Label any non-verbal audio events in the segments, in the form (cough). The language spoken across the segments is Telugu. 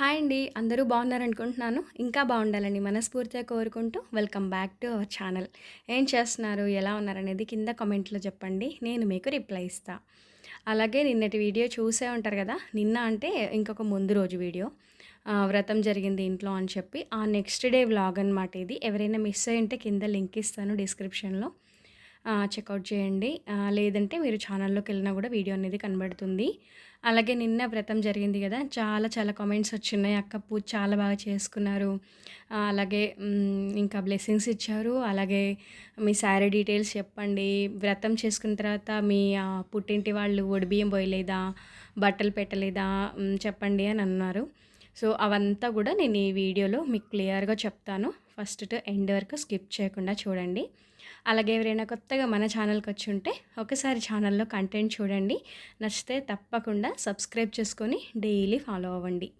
హాయ్ అండి. అందరూ బాగున్నారనుకుంటున్నాను. ఇంకా బాగుండాలని మనస్ఫూర్తిగా కోరుకుంటూ welcome back to our channel. ఏం చేస్తున్నారు? ఎలా ఉన్నారనేది కింద కామెంట్లో చెప్పండి. నేను మీకు రిప్లై ఇస్తాను అలాగే నిన్నటి వీడియో చూసే ఉంటారు కదా? నిన్న అంటే ఇంకొక ముందు రోజు వీడియో. వ్రతం జరిగింది ఇంట్లో అని చెప్పి. ఆ నెక్స్ట్ డే వ్లాగ్ అనమాట ఇది. ఎవరైనా మిస్ అయ్యి ఉంటే కింద లింక్ ఇస్తాను డిస్క్రిప్షన్లో. చెక్అవుట్ చేయండి. లేదంటే మీరు ఛానల్లోకి వెళ్ళినా కూడా వీడియో అనేది కనబడుతుంది. అలాగే నిన్న వ్రతం జరిగింది కదా చాలా చాలా కామెంట్స్ వచ్చినాయి అక్క పూజ చాలా బాగా చేసుకున్నారు. అలాగే ఇంకా బ్లెస్సింగ్స్ ఇచ్చారు. అలాగే మీ శారీ డీటెయిల్స్ చెప్పండి. వ్రతం చేసుకున్న తర్వాత మీ పుట్టింటి వాళ్ళు ఒడిబియ్యం పోయలేదా బట్టలు పెట్టలేదా చెప్పండి అని అన్నారు. సో అవంతా కూడా నేను ఈ వీడియోలో మీకు క్లియర్గా చెప్తాను. ఫస్ట్ టు ఎండ్ వరకు స్కిప్ చేయకుండా చూడండి. అలాగే ఎవరైనా కొత్తగా మన ఛానల్కి వచ్చి ఉంటే ఒకసారి ఛానల్లో కంటెంట్ చూడండి. నచ్చితే తప్పకుండా సబ్స్క్రైబ్ చేసుకొని డైలీ ఫాలో అవ్వండి.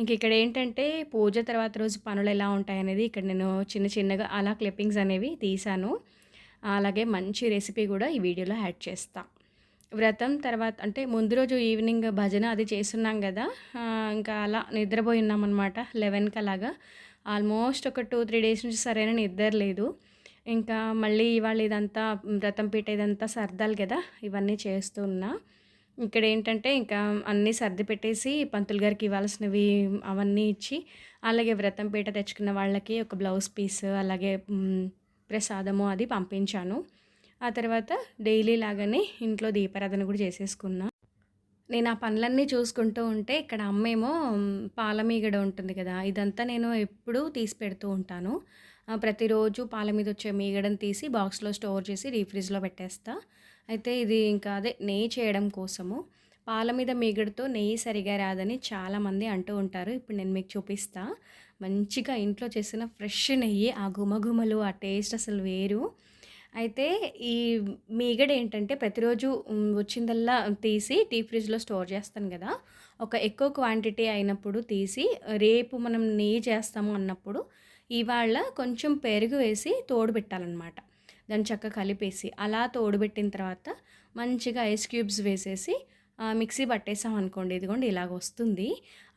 ఇంక ఇక్కడ ఏంటంటే పూజ తర్వాత రోజు పనులు ఎలా ఉంటాయనేది ఇక్కడ నేను చిన్న చిన్నగా అలా క్లిప్పింగ్స్ అనేవి తీశాను. అలాగే మంచి రెసిపీ కూడా ఈ వీడియోలో యాడ్ చేస్తాను వ్రతం తర్వాత అంటే ముందు రోజు ఈవినింగ్ భజన అది చేస్తున్నాం కదా. ఇంకా అలా నిద్రపోయి ఉన్నామన్నమాట. లెవెన్కి అలాగా. ఆల్మోస్ట్ ఒక టూ త్రీ డేస్ నుంచి సరైన నిద్ర లేదు. ఇంకా మళ్ళీ ఇవాళ ఇదంతా వ్రతం పీట ఇదంతా సర్దాలి కదా ఇవన్నీ చేస్తూ ఉన్నా. ఇక్కడ ఏంటంటే ఇంకా అన్నీ సర్ది పెట్టేసి పంతులు గారికి ఇవ్వాల్సినవి అవన్నీ ఇచ్చి అలాగే వ్రతం పీట తెచ్చుకున్న వాళ్ళకి ఒక బ్లౌజ్ పీస్ అలాగే ప్రసాదము అది పంపించాను. ఆ తర్వాత డైలీ లాగానే ఇంట్లో దీపారాధన కూడా చేసేసుకున్నా. నేను ఆ పనులన్నీ చూసుకుంటూ ఉంటే ఇక్కడ అమ్మేమో పాలమీగడ పాల మీగడ ఉంటుంది కదా ఇదంతా నేను ఎప్పుడూ తీసి పెడుతూ ఉంటాను. ప్రతిరోజు పాల మీద వచ్చే మీగడని తీసి బాక్స్లో స్టోర్ చేసి రీఫ్రిజ్లో పెట్టేస్తా. అయితే ఇది ఇంకా అదే నెయ్యి చేయడం కోసము. పాల మీద మీగడతో నెయ్యి సరిగా రాదని చాలామంది అంటూ ఉంటారు. ఇప్పుడు నేను మీకు చూపిస్తా. మంచిగా ఇంట్లో చేసిన ఫ్రెష్ నెయ్యి ఆ గుమగుమలు ఆ టేస్ట్ అసలు వేరు. అయితే ఈ మీగడ ఏంటంటే ప్రతిరోజు వచ్చిందల్లా తీసి టీ ఫ్రిడ్జ్లో స్టోర్ చేస్తాను కదా. ఒక ఎక్కువ క్వాంటిటీ అయినప్పుడు తీసి రేపు మనం నెయ్యి చేస్తాము అన్నప్పుడు ఇవాళ కొంచెం పెరుగు వేసి తోడు పెట్టాలన్నమాట దాన్ని చక్కగా కలిపేసి అలా తోడుబెట్టిన తర్వాత మంచిగా ఐస్ క్యూబ్స్ వేసేసి మిక్సీ పట్టేసాం అనుకోండి. ఇదిగోండి ఇలాగ వస్తుంది.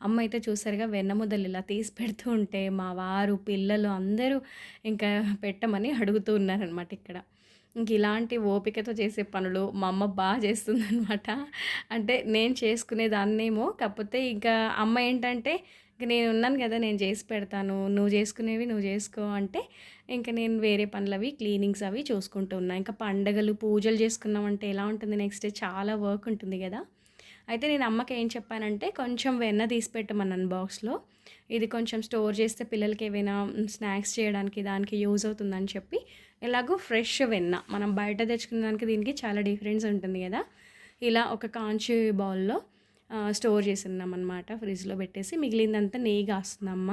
అమ్మ అయితే చూసారుగా వెన్నముద్దలు ఇలా తీసి పెడుతూ ఉంటే మా వారు పిల్లలు అందరూ ఇంకా పెట్టమని అడుగుతూ ఉన్నారనమాట ఇక్కడ. ఇంక ఇలాంటి ఓపికతో చేసే పనులు మా అమ్మ బాగా చేస్తుందనమాట అంటే నేను చేసుకునే దాన్నేమో కాకపోతే ఇంకా అమ్మ ఏంటంటే నేను ఉన్నాను కదా నేను చేసి పెడతాను నువ్వు చేసుకునేవి నువ్వు చేసుకో అంటే ఇంకా నేను వేరే పనులు అవి క్లీనింగ్స్ అవి చూసుకుంటూ ఉన్నా. ఇంకా పండగలు పూజలు చేసుకున్నామంటే ఎలా ఉంటుంది నెక్స్ట్ డే చాలా వర్క్ ఉంటుంది కదా. అయితే నేను అమ్మకి ఏం చెప్పానంటే కొంచెం వెన్న తీసి పెట్టమన్నాను బాక్స్లో ఇది కొంచెం స్టోర్ చేస్తే పిల్లలకి ఏవైనా స్నాక్స్ చేయడానికి దానికి యూజ్ అవుతుందని చెప్పి ఎలాగో ఫ్రెష్ వెన్న. మనం బయట తెచ్చుకున్న దానికి దీనికి చాలా డిఫరెన్స్ ఉంటుంది కదా. ఇలా ఒక కాంచి బౌల్లో స్టోర్ చేసి అనమాట ఫ్రిడ్జ్లో పెట్టేసి. మిగిలిందంతా నెయ్యి కాస్తుందమ్మ.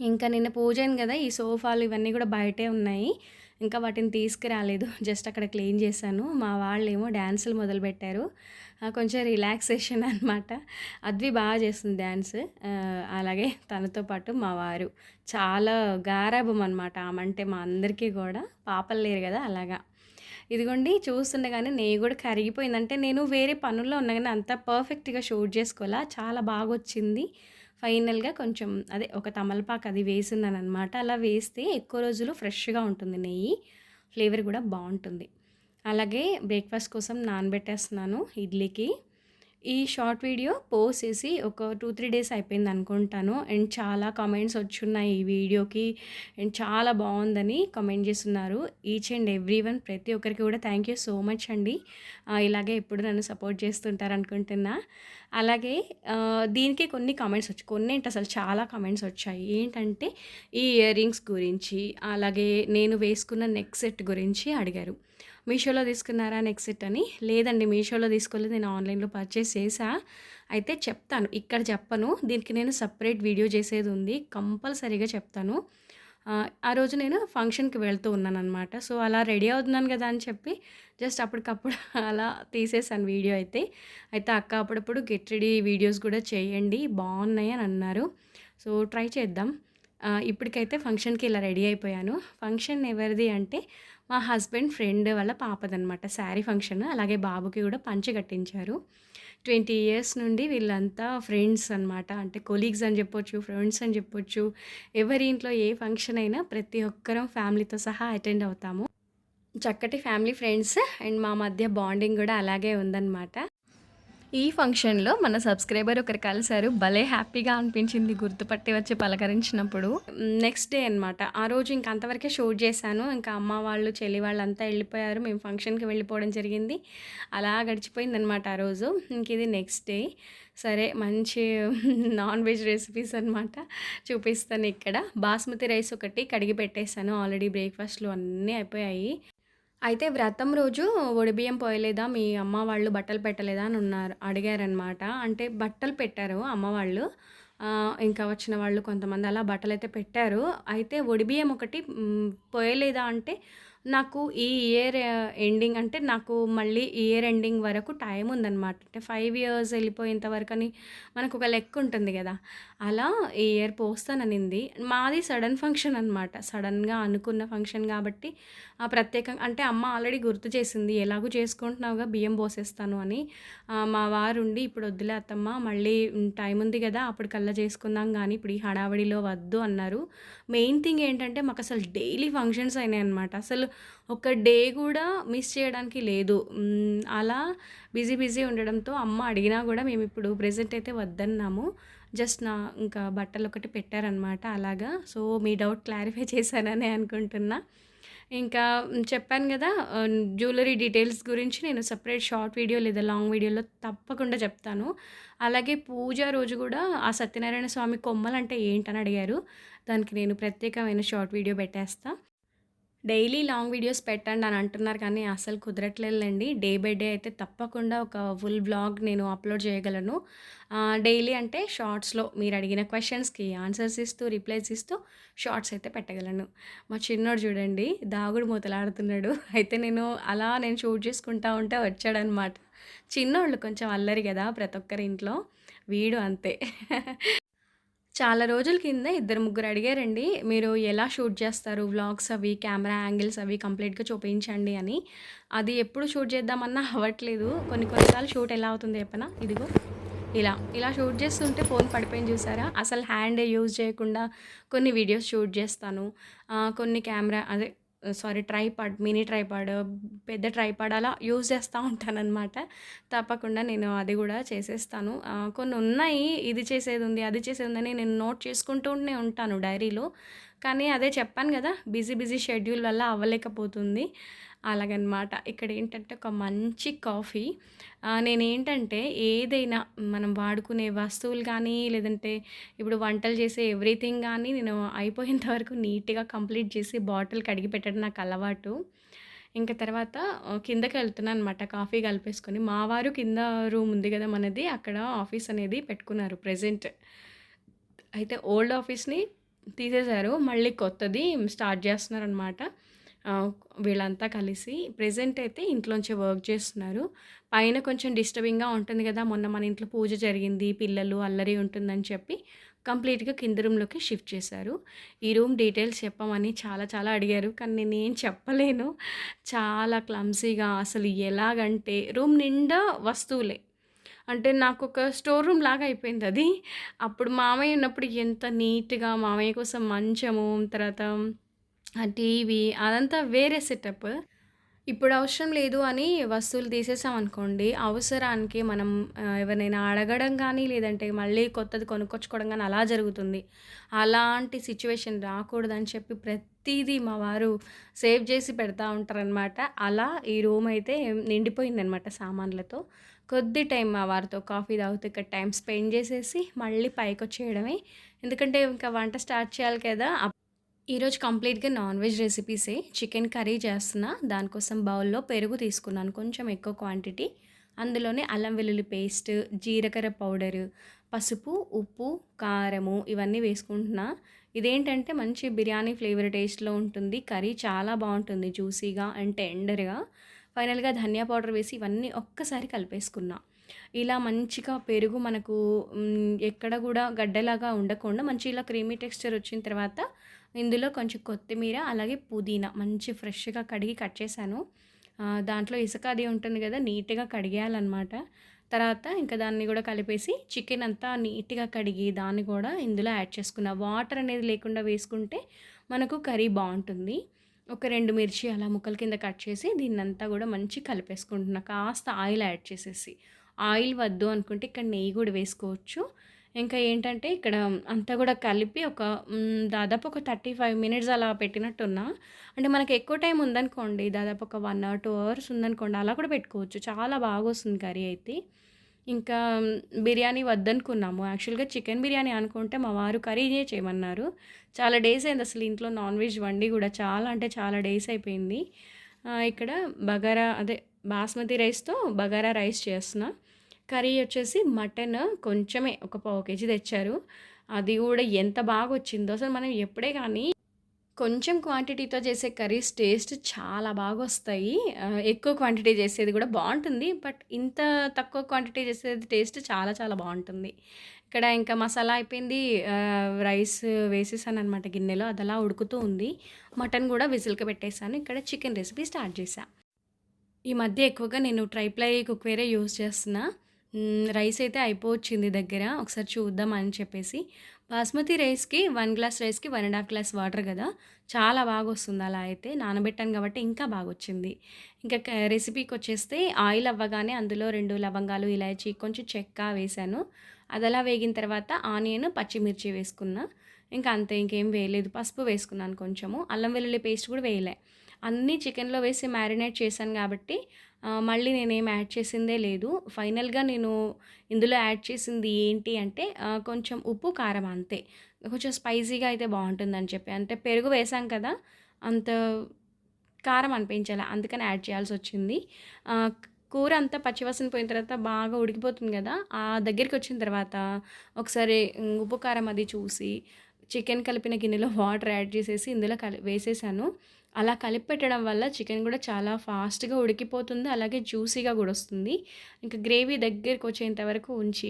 ఇంకా నిన్న పూజ అయింది కదా ఈ సోఫాలు ఇవన్నీ కూడా బయటే ఉన్నాయి. ఇంకా వాటిని తీసుకురాలేదు జస్ట్ అక్కడ క్లీన్ చేశాను. మా వాళ్ళు ఏమో డ్యాన్సులు మొదలుపెట్టారు కొంచెం రిలాక్సేషన్ అనమాట అద్వి బాగా చేస్తుంది డ్యాన్స్ అలాగే తనతో పాటు మా వారు. చాలా గారాభం అనమాట ఆమంటే మా అందరికీ కూడా. పాపలు లేరు కదా అలాగా. ఇదిగోండి చూస్తుండగానే నెయ్యి కూడా కరిగిపోయింది. అంటే నేను వేరే పనుల్లో ఉన్నా కానీ అంత పర్ఫెక్ట్గా షూట్ చేసుకోవాలా? చాలా బాగా వచ్చింది ఫైనల్గా కొంచెం అదే ఒక తమలపాకు అది వేసున్నాను అనమాట అలా వేస్తే ఎక్కువ రోజులు ఫ్రెష్గా ఉంటుంది నెయ్యి. ఫ్లేవర్ కూడా బాగుంటుంది. అలాగే బ్రేక్ఫాస్ట్ కోసం నానబెట్టేస్తున్నాను ఇడ్లీకి. ఈ షార్ట్ వీడియో పోస్ట్ చేసి ఒక టూ త్రీ డేస్ అయిపోయింది అనుకుంటాను. అండ్ చాలా కామెంట్స్ వచ్చున్నాయి ఈ వీడియోకి. అండ్ చాలా బాగుందని కామెంట్ చేస్తున్నారు. ఈచ్ అండ్ ఎవ్రీ వన్ ప్రతి ఒక్కరికి కూడా థ్యాంక్ యూ సో మచ్ అండి. ఇలాగే ఎప్పుడు నన్ను సపోర్ట్ చేస్తుంటారు అనుకుంటున్నా. అలాగే దీనికి కొన్ని కామెంట్స్ వచ్చాయి కొన్ని ఏంటి అసలు చాలా కామెంట్స్ వచ్చాయి. ఏంటంటే ఈ ఇయర్ రింగ్స్ గురించి అలాగే నేను వేసుకున్న నెక్ సెట్ గురించి అడిగారు. మీషోలో తీసుకున్నారా నెక్స్ట్ అని. లేదండి మీషోలో తీసుకోలేదు నేను ఆన్లైన్లో పర్చేస్ చేసా అయితే చెప్తాను ఇక్కడ చెప్పను. దీనికి నేను సపరేట్ వీడియో చేసేది ఉంది కంపల్సరీగా చెప్తాను. ఆ, రోజు నేను ఫంక్షన్కి వెళ్తూ ఉన్నాను అనమాట సో అలా రెడీ అవుతున్నాను కదా అని చెప్పి జస్ట్ అప్పటికప్పుడు (laughs) అలా తీసేసాను వీడియో అయితే. అయితే అక్క అప్పుడప్పుడు గెట్ రెడీ వీడియోస్ కూడా చేయండి బాగున్నాయి అని అన్నారు. సో ట్రై చేద్దాం. ఇప్పటికైతే ఫంక్షన్కి ఇలా రెడీ అయిపోయాను. ఫంక్షన్ ఎవరిది అంటే మా హస్బెండ్ ఫ్రెండ్ వాళ్ళ పాపదనమాట శారీ ఫంక్షన్. అలాగే బాబుకి కూడా పంచి కట్టించారు. ట్వంటీ ఇయర్స్ నుండి వీళ్ళంతా ఫ్రెండ్స్ అనమాట అంటే కొలీగ్స్ అని చెప్పొచ్చు ఫ్రెండ్స్ అని చెప్పొచ్చు. ఎవరి ఇంట్లో ఏ ఫంక్షన్ అయినా ప్రతి ఒక్కరం ఫ్యామిలీతో సహా అటెండ్ అవుతాము. చక్కటి ఫ్యామిలీ ఫ్రెండ్స్ అండ్ మా మధ్య బాండింగ్ కూడా అలాగే ఉందన్నమాట. ఈ ఫంక్షన్లో మన సబ్స్క్రైబర్ ఒకరు కలిశారు. భలే హ్యాపీగా అనిపించింది గుర్తుపట్టి వచ్చి పలకరించినప్పుడు. నెక్స్ట్ డే అనమాట ఆ రోజు ఇంక అంతవరకే షూట్ చేశాను. ఇంకా అమ్మ వాళ్ళు చెల్లి వాళ్ళంతా వెళ్ళిపోయారు. మేము ఫంక్షన్కి వెళ్ళిపోవడం జరిగింది. అలా గడిచిపోయింది అనమాట ఆ రోజు. ఇంక ఇది నెక్స్ట్ డే. సరే మంచి (laughs) నాన్ వెజ్ రెసిపీస్ అనమాట చూపిస్తాను ఇక్కడ. బాస్మతి రైస్ ఒకటి కడిగి పెట్టేశాను. ఆల్రెడీ బ్రేక్ఫాస్ట్లు అన్నీ అయిపోయాయి. అయితే వ్రతం రోజు ఒడిబియ్యం పోయలేదా? మీ అమ్మ వాళ్ళు బట్టలు పెట్టలేదా? అని ఉన్నారు అడిగారనమాట అంటే బట్టలు పెట్టారు అమ్మ వాళ్ళు. ఇంకా వచ్చిన వాళ్ళు కొంతమంది అలా బట్టలు అయితే పెట్టారు. అయితే ఒడిబియ్యం ఒకటి పోయలేదా అంటే నాకు ఈ ఇయర్ ఎండింగ్ uh, అంటే నాకు మళ్ళీ ఇయర్ ఎండింగ్ వరకు టైం ఉందన్నమాట. అంటే ఫైవ్ ఇయర్స్ వెళ్ళిపోయేంత వరకు అని మనకు ఒక లెక్క ఉంటుంది కదా. అలా ఈ ఇయర్ పోస్తాననింది. మాది సడన్ ఫంక్షన్ అనమాట సడన్గా అనుకున్న ఫంక్షన్ కాబట్టి ఆ ప్రత్యేకంగా అంటే అమ్మ ఆల్రెడీ గుర్తు చేసింది. ఎలాగూ చేసుకుంటున్నావుగా? బియ్యం పోసేస్తాను అని. మా వారు ఉండి ఇప్పుడు వద్దులే అత్తమ్మ మళ్ళీ టైం ఉంది కదా అప్పుడు కల్లా చేసుకుందాం కానీ ఇప్పుడు ఈ హడావడిలో వద్దు అన్నారు. మెయిన్ థింగ్ ఏంటంటే మాకు అసలు డైలీ ఫంక్షన్స్ అయినాయి అనమాట అసలు ఒక డే కూడా మిస్ చేయడానికి లేదు. అలా బిజీ బిజీ ఉండడంతో అమ్మ అడిగినా కూడా మేము ఇప్పుడు ప్రజెంట్ అయితే వద్దన్నాము. జస్ట్ నా ఇంకా బట్టలు ఒకటి పెట్టారనమాట అలాగా. సో మీ డౌట్ క్లారిఫై చేశానని అనుకుంటున్నా. ఇంకా చెప్పాను కదా జ్యువెలరీ డీటెయిల్స్ గురించి నేను సపరేట్ షార్ట్ వీడియో లేదా లాంగ్ వీడియోలో తప్పకుండా చెప్తాను. అలాగే పూజ రోజు కూడా ఆ సత్యనారాయణ స్వామి కొమ్మలు అంటే ఏంటని అడిగారు. దానికి నేను ప్రత్యేకమైన షార్ట్ వీడియో పెట్టేస్తా. డైలీ లాంగ్ వీడియోస్ పెట్టండి అని అంటున్నారు కానీ అసలు కుదరట్లేదండి డే బై డే అయితే తప్పకుండా ఒక ఫుల్ బ్లాగ్ నేను అప్లోడ్ చేయగలను. డైలీ అంటే షార్ట్స్లో మీరు అడిగిన క్వశ్చన్స్కి ఆన్సర్స్ ఇస్తూ రిప్లైస్ ఇస్తూ షార్ట్స్ అయితే పెట్టగలను. మా చిన్నోడు చూడండి దాగుడు మూతలాడుతున్నాడు. అయితే నేను అలా నేను షూట్ చేసుకుంటా ఉంటే వచ్చాడనమాట. చిన్నోళ్ళు కొంచెం అల్లరి కదా ప్రతి ఒక్కరి ఇంట్లో. వీడు అంతే. చాలా రోజుల కింద ఇద్దరు ముగ్గురు అడిగారండి మీరు ఎలా షూట్ చేస్తారు? వ్లాగ్స్ అవి కెమెరా యాంగిల్స్ అవి కంప్లీట్గా చూపించండి అని. అది ఎప్పుడు షూట్ చేద్దామన్నా అవ్వట్లేదు. కొన్ని కొన్నిసార్లు షూట్ ఎలా అవుతుంది చెప్పనా? ఇదిగో ఇలా ఇలా షూట్ చేస్తుంటే ఫోన్ పడిపోయింది చూసారా? అసలు హ్యాండ్ యూజ్ చేయకుండా కొన్ని వీడియోస్ షూట్ చేస్తాను. కొన్ని కెమెరా అదే సారీ ట్రైపాడ్ మినీ ట్రైపాడ్ పెద్ద ట్రైపాడ్ అలా యూజ్ చేస్తూ ఉంటానన్నమాట. తప్పకుండా నేను అది కూడా చేసేస్తాను. కొన్ని ఉన్నాయి ఇది చేసేది ఉంది అది చేసేది ఉందని నేను నోట్ చేసుకుంటూనే ఉంటాను డైరీలో. కానీ అదే చెప్పాను కదా బిజీ బిజీ షెడ్యూల్ వల్ల అవ్వలేకపోతుంది. అలాగనమాట. ఇక్కడ ఏంటంటే ఒక మంచి కాఫీ. నేనేంటంటే ఏదైనా మనం వాడుకునే వస్తువులు కానీ లేదంటే ఇప్పుడు వంటలు చేసే ఎవ్రీథింగ్ కానీ నేను అయిపోయేంత వరకు నీట్గా కంప్లీట్ చేసి బాటిల్ కడిగి పెట్టడం నాకు అలవాటు. ఇంకా తర్వాత కిందకి వెళ్తున్నాను అనమాట కాఫీ కలిపేసుకొని. మా వారు కింద రూమ్ ఉంది కదా మనది అక్కడ ఆఫీస్ అనేది పెట్టుకున్నారు ప్రజెంట్. అయితే ఓల్డ్ ఆఫీస్ని తీసేశారు మళ్ళీ కొత్తది స్టార్ట్ చేస్తున్నారు అనమాట వీళ్ళంతా కలిసి ప్రెజెంట్ అయితే ఇంట్లోంచి వర్క్ చేస్తున్నారు. పైన కొంచెం డిస్టర్బింగ్గా ఉంటుంది కదా మొన్న మన ఇంట్లో పూజ జరిగింది పిల్లలు అల్లరి ఉంటుందని చెప్పి కంప్లీట్గా కింద రూమ్లోకి షిఫ్ట్ చేశారు. ఈ రూమ్ డీటెయిల్స్ చెప్పమని చాలా చాలా అడిగారు కానీ నేను ఏం చెప్పలేను. చాలా క్లమ్సీగా అసలు ఎలాగంటే రూమ్ నిండా వస్తువులే. అంటే నాకు ఒక స్టోర్ రూమ్ లాగా అయిపోయింది అది. అప్పుడు మామయ్య ఉన్నప్పుడు ఎంత నీట్గా మామయ్య కోసం మంచము తర్వాత ఆ టీవీ అదంతా వేరే సెటప్ ఇప్పుడు అవసరం లేదు అని వస్తువులు తీసేసామనుకోండి, అవసరానికి మనం ఎవరినైనా అడగడం కానీ లేదంటే మళ్ళీ కొత్తది కొనుక్కొచ్చుకోవడం కానీ అలా జరుగుతుంది. అలాంటి సిచ్యువేషన్ రాకూడదని చెప్పి ప్రతిదీ మా వారు సేవ్ చేసి పెడతా ఉంటారనమాట. అలా ఈ రూమ్ అయితే నిండిపోయిందనమాట సామాన్లతో. కొద్ది టైం మా వారితో కాఫీ తాగుతూ ఇక్కడ టైం స్పెండ్ చేసేసి మళ్ళీ పైకొచ్చేయడమే. ఎందుకంటే ఇంకా వంట స్టార్ట్ చేయాలి కదా! ఈరోజు కంప్లీట్‌గా నాన్ వెజ్ రెసిపీసే. చికెన్ కర్రీ చేస్తున్నా. దానికోసం బౌల్‌లో పెరుగు తీసుకున్నాను. కొంచెం ఎక్కువ క్వాంటిటీ. అందులోనే అల్లం వెల్లుల్లి పేస్ట్, జీలకర్ర పౌడరు, పసుపు, ఉప్పు, కారము ఇవన్నీ వేసుకుంటున్నా. ఇదేంటంటే మంచి బిర్యానీ ఫ్లేవర్ టేస్ట్‌లో ఉంటుంది. కర్రీ చాలా బాగుంటుంది జ్యూసీగా అండ్ టెండర్‌గా. ఫైనల్‌గా ధనియా పౌడర్ వేసి ఇవన్నీ ఒక్కసారి కలిపేసుకున్నా. ఇలా మంచిగా పెరుగు మనకు ఎక్కడ కూడా గడ్డలాగా ఉండకుండా మంచి ఇలా క్రీమీ టెక్స్చర్ వచ్చిన తర్వాత ఇందులో కొంచెం కొత్తిమీర, అలాగే పుదీనా మంచి ఫ్రెష్‌గా కడిగి కట్ చేశాను. దాంట్లో ఇసుక అది ఉంటుంది కదా నీట్‌గా కడిగేయాలన్నమాట తర్వాత ఇంకా దాన్ని కూడా కలిపేసి చికెన్ అంతా నీట్‌గా కడిగి దాన్ని కూడా ఇందులో యాడ్ చేసుకున్నా. వాటర్ అనేది లేకుండా వేసుకుంటే మనకు కర్రీ బాగుంటుంది ఒక రెండు మిర్చి అలా ముక్కల కింద కట్ చేసి దీన్నంతా కూడా మంచిగా కలిపేసుకుంటున్నా. కాస్త ఆయిల్ యాడ్ చేసేసి. ఆయిల్ వద్దు అనుకుంటే ఇక్కడ నెయ్యి కూడా వేసుకోవచ్చు. ఇంకా ఏంటంటే ఇక్కడ అంతా కూడా కలిపి ఒక దాదాపు ఒక 35 మినిట్స్ అలా పెట్టినట్టున్నా. అంటే మనకి ఎక్కువ టైం ఉందనుకోండి, దాదాపు ఒక వన్ అవర్, టూ అవర్స్ ఉందనుకోండి అలా కూడా పెట్టుకోవచ్చు. చాలా బాగా వస్తుంది కర్రీ అయితే. ఇంకా బిర్యానీ వద్దనుకున్నాము. యాక్చువల్‌గా చికెన్ బిర్యానీ అనుకుంటే మా వారు కర్రీయే చేయమన్నారు. చాలా డేస్ అయింది అసలు ఇంట్లో నాన్ వెజ్ వండి కూడా చాలా అంటే చాలా డేస్ అయిపోయింది. ఇక్కడ బగారా అదే బాస్మతి రైస్‌తో బగారా రైస్ చేస్తున్నా. కర్రీ వచ్చేసి మటన్ కొంచెమే ఒక పావు కేజీ తెచ్చారు. అది కూడా ఎంత బాగా వచ్చిందో అసలు మనం ఎప్పుడే కానీ కొంచెం క్వాంటిటీతో చేసే కర్రీస్ టేస్ట్ చాలా బాగా వస్తాయి ఎక్కువ క్వాంటిటీ చేసేది కూడా బాగుంటుంది బట్ ఇంత తక్కువ క్వాంటిటీ చేసేది టేస్ట్ చాలా చాలా బాగుంటుంది ఇక్కడ ఇంకా మసాలా అయిపోయింది. రైస్ వేసేసాను అనమాట గిన్నెలో. అదలా ఉడుకుతూ ఉంది. మటన్ కూడా విజిల్‌కి పెట్టేసాను. ఇక్కడ చికెన్ రెసిపీ స్టార్ట్ చేశాను ఈ మధ్య ఎక్కువగా నేను ట్రైప్లై కుక్‌వేరే యూజ్ చేస్తున్నా. రైస్ అయితే అయిపోవచ్చింది దగ్గర. ఒకసారి చూద్దాం అని చెప్పేసి. బాస్మతి రైస్‌కి వన్ గ్లాస్ రైస్‌కి one and half glass water కదా చాలా బాగా వస్తుంది అలా అయితే. నానబెట్టాను కాబట్టి ఇంకా బాగా వచ్చింది ఇంకా రెసిపీకి వచ్చేస్తే ఆయిల్ అవ్వగానే అందులో రెండు లవంగాలు, ఇలాచి కొంచెం చెక్క వేశాను. అదలా వేగిన తర్వాత ఆనియన్, పచ్చిమిర్చి వేసుకున్నా. ఇంకా అంతే ఇంకేం వేయలేదు. పసుపు వేసుకున్నాను కొంచెము. అల్లం వెల్లుల్లి పేస్ట్ కూడా వేయలే. అన్నీ చికెన్‌లో వేసి మ్యారినేట్ చేశాను కాబట్టి మళ్ళీ నేనేం యాడ్ చేసిందే లేదు. ఫైనల్‌గా నేను ఇందులో యాడ్ చేసింది ఏంటి అంటే కొంచెం ఉప్పు, కారం అంతే. కొంచెం స్పైసీగా అయితే బాగుంటుందని చెప్పి. అంటే పెరుగు వేసాం కదా! అంత కారం అనిపించాలి అందుకని యాడ్ చేయాల్సి వచ్చింది కూర అంతా పచ్చివాసన పోయిన తర్వాత బాగా ఉడికిపోతుంది కదా ఆ దగ్గరికి వచ్చిన తర్వాత ఒకసారి ఉప్పు, కారం అది చూసి చికెన్ కలిపిన గిన్నెలో (laughs) వాటర్ యాడ్ చేసేసి ఇందులో కలి వేసేసాను. అలా కలిపి పెట్టడం వల్ల చికెన్ కూడా చాలా ఫాస్ట్‌గా ఉడికిపోతుంది. అలాగే జ్యూసీగా కూడా వస్తుంది. ఇంకా గ్రేవీ దగ్గరికొచ్చేంత వరకు ఉంచి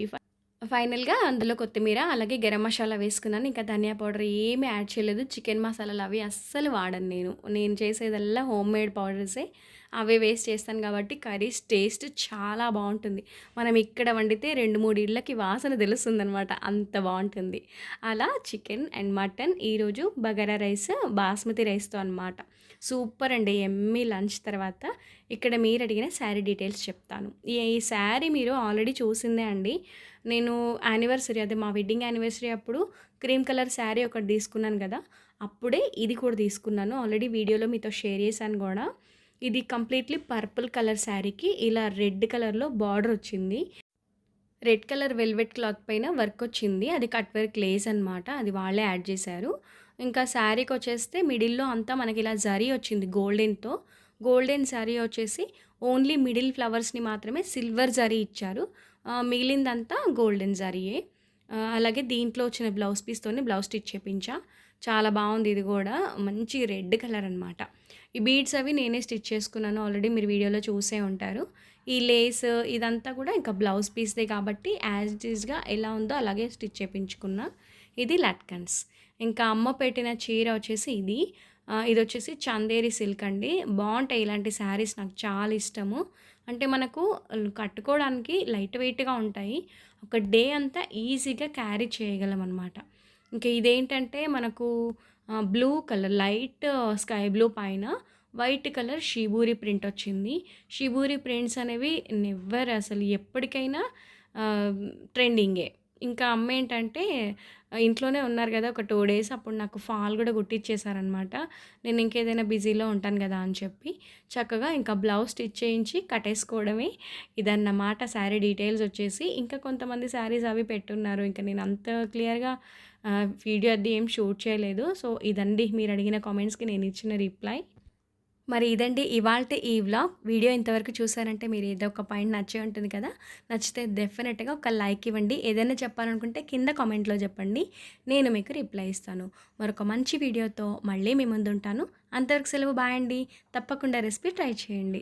ఫైనల్‌గా అందులో కొత్తిమీర, అలాగే గరం మసాలా వేసుకున్నాను. ఇంకా ధనియా పౌడర్ ఏమి యాడ్ చేయలేదు. చికెన్ మసాలాలు అవి అస్సలు వాడను నేను. నేను చేసేదల్లా హోమ్ మేడ్ పౌడర్సే. అవే వేస్ట్ చేస్తాను కాబట్టి కర్రీస్ టేస్ట్ చాలా బాగుంటుంది మనం ఇక్కడ వండితే 2, 3 ఇళ్ళకి వాసన తెలుస్తుందనమాట. అంత బాగుంటుంది అలా చికెన్ అండ్ మటన్ ఈరోజు బగారా రైస్ బాస్మతి రైస్‌తో అనమాట. సూపర్ అండి. ఎమ్మి లంచ్ తర్వాత ఇక్కడ మీరు అడిగిన శారీ డీటెయిల్స్ చెప్తాను. ఈ శారీ మీరు ఆల్రెడీ చూసిందే అండి. నేను యానివర్సరీ అదే మా వెడ్డింగ్ యానివర్సరీ అప్పుడు క్రీమ్ కలర్ శారీ ఒకటి తీసుకున్నాను కదా అప్పుడే ఇది కూడా తీసుకున్నాను. ఆల్రెడీ వీడియోలో మీతో షేర్ చేశాను కూడా ఇది కంప్లీట్‌లీ పర్పుల్ కలర్ శారీకి ఇలా రెడ్ కలర్‌లో బార్డర్ వచ్చింది. రెడ్ కలర్ వెల్వెట్ క్లాత్ పైన వర్క్ వచ్చింది. అది కట్ వర్క్ లేస్ అనమాట. అది వాళ్ళే యాడ్ చేశారు. ఇంకా శారీకొచ్చేస్తే మిడిల్‌లో అంతా మనకి ఇలా జరీ వచ్చింది గోల్డెన్‌తో. గోల్డెన్ శారీ వచ్చేసి ఓన్లీ మిడిల్ ఫ్లవర్స్‌ని మాత్రమే సిల్వర్ జరీ ఇచ్చారు. మిగిలిందంతా గోల్డెన్ జరీయే. అలాగే దీంట్లో వచ్చిన బ్లౌజ్ పీస్తోనే బ్లౌజ్ స్టిచ్ చేపించా. చాలా బాగుంది ఇది కూడా మంచి రెడ్ కలర్ అనమాట. ఈ బీడ్స్ అవి నేనే స్టిచ్ చేసుకున్నాను. ఆల్రెడీ మీరు వీడియోలో చూసే ఉంటారు. ఈ లేస్ ఇదంతా కూడా ఇంకా బ్లౌజ్ పీస్‌దే కాబట్టి యాజ్ ఇట్ ఈజ్గా ఎలా ఉందో అలాగే స్టిచ్ చేపించుకున్నా. ఇది లట్కన్స్. ఇంకా అమ్మ పెట్టిన చీర వచ్చేసి ఇది. ఇది వచ్చేసి చందేరి సిల్క్ అండి. బాగుంటాయి ఇలాంటి శారీస్ నాకు చాలా ఇష్టము. అంటే మనకు కట్టుకోవడానికి లైట్ వెయిట్‌గా ఉంటాయి. ఒక డే అంతా ఈజీగా క్యారీ చేయగలం అనమాట. ఇంకా ఇదేంటంటే మనకు blue colour light sky blue పైన వైట్ కలర్ షిబూరి ప్రింట్ వచ్చింది షిబూరి ప్రింట్స్ అనేవి నెవ్వర్ అసలు ఎప్పటికైనా ట్రెండింగే ఇంకా అమ్మ ఏంటంటే ఇంట్లోనే ఉన్నారు కదా ఒక టూ డేస్ అప్పుడు నాకు ఫాల్ కూడా కుట్టించేశారనమాట నేను ఇంకేదైనా బిజీలో ఉంటాను కదా అని చెప్పి చక్కగా ఇంకా బ్లౌజ్ స్టిచ్ చేయించి కట్టేసుకోవడమే ఇదన్నమాట. శారీ డీటెయిల్స్ వచ్చేసి ఇంకా కొంతమంది శారీస్ అవి పెట్టున్నారు. ఇంకా నేను అంత క్లియర్గా వీడియో అది ఏం షూట్ చేయలేదు. సో ఇదండి. మీరు అడిగిన కామెంట్స్కి నేను ఇచ్చిన రిప్లై. మరి ఇదండి ఇవాళ ఈ వ్లాగ్ వీడియో ఇంతవరకు చూసారంటే మీరు ఏదో ఒక పాయింట్ నచ్చే ఉంటుంది కదా. నచ్చితే డెఫినెట్గా ఒక లైక్ ఇవ్వండి. ఏదైనా చెప్పాలనుకుంటే కింద కామెంట్లో చెప్పండి. నేను మీకు రిప్లై ఇస్తాను. మరొక మంచి వీడియోతో మళ్ళీ మీ ముందు ఉంటాను అంతవరకు సెలవు బాయండి తప్పకుండా రెసిపీ ట్రై చేయండి.